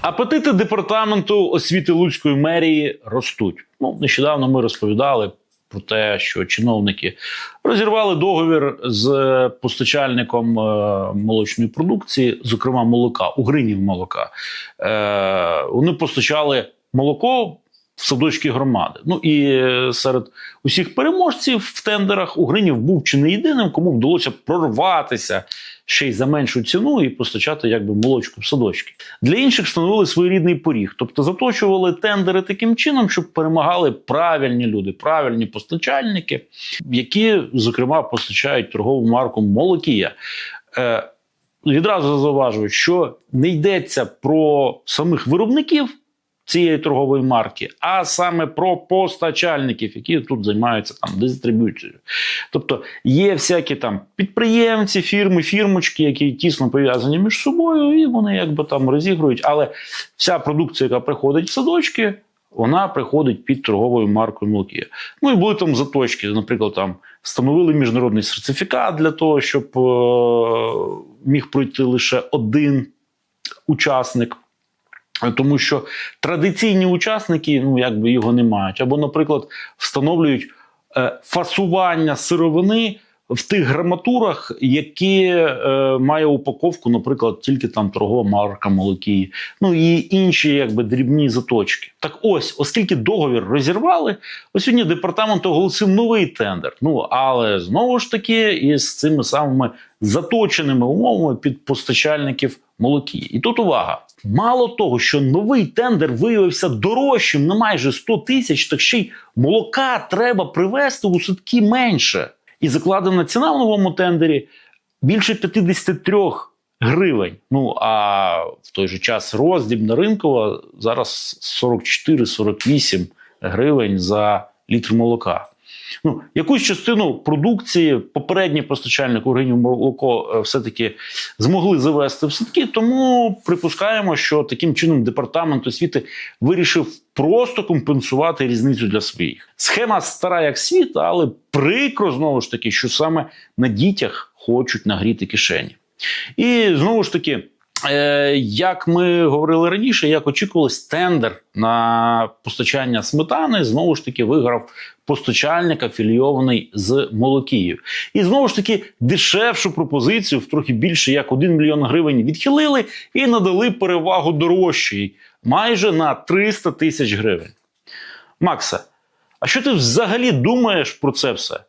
Апетити департаменту освіти Луцької мерії ростуть. Ну, нещодавно ми розповідали про те, що чиновники розірвали договір з постачальником е, молочної продукції, зокрема молока, угринів молока. Е, вони постачали молоко садочки громади. Ну і е, серед усіх переможців в тендерах Угринів був чи не єдиним, кому вдалося прорватися ще й за меншу ціну і постачати якби молочку в садочки. Для інших встановили своєрідний поріг, тобто заточували тендери таким чином, щоб перемагали правильні люди, правильні постачальники, які, зокрема, постачають торгову марку Молокія. Е, відразу зауважую, що не йдеться про самих виробників цієї торгової марки, а саме про постачальників, які тут займаються там дистриб'юцією. Тобто є всякі там підприємці, фірми, фірмочки, які тісно пов'язані між собою, і вони якби там розігрують. Але вся продукція, яка приходить в садочки, вона приходить під торговою маркою Молокія. Ну і були там заточки, наприклад, там встановили міжнародний сертифікат для того, щоб е- міг пройти лише один учасник. Тому що традиційні учасники ну якби його не мають. Або, наприклад, встановлюють е, фасування сировини в тих граматурах, які е, має упаковку, наприклад, тільки там торгова марка молокії, ну і інші якби дрібні заточки. Так ось, оскільки договір розірвали, ось сьогодні департамент оголосив новий тендер. Ну але знову ж таки, із цими самими заточеними умовами під постачальників молокії. І тут увага. Мало того, що новий тендер виявився дорожчим на майже 100 тисяч, так ще й молока треба привезти у садки менше. І закладена ціна в новому тендері більше 53 гривень. Ну а в той же час роздрібна ринкова зараз 44-48 гривень за літр молока. Ну, якусь частину продукції попередній постачальник Ургенів молоко е, все-таки змогли завести в садки, тому припускаємо, що таким чином департамент освіти вирішив просто компенсувати різницю для своїх. Схема стара як світ, але прикро знову ж таки, що саме на дітях хочуть нагріти кишені. І знову ж таки. Е, Як ми говорили раніше, як очікувалось, тендер на постачання сметани знову ж таки виграв постачальник афілійований з Молокіїв. І знову ж таки дешевшу пропозицію в трохи більше як 1 мільйон гривень відхилили і надали перевагу дорожчій майже на 300 тисяч гривень. Макса, а що ти взагалі думаєш про це все?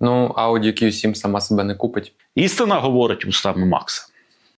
Ну, Audi Q7 сама себе не купить. Істина говорить устами Макса.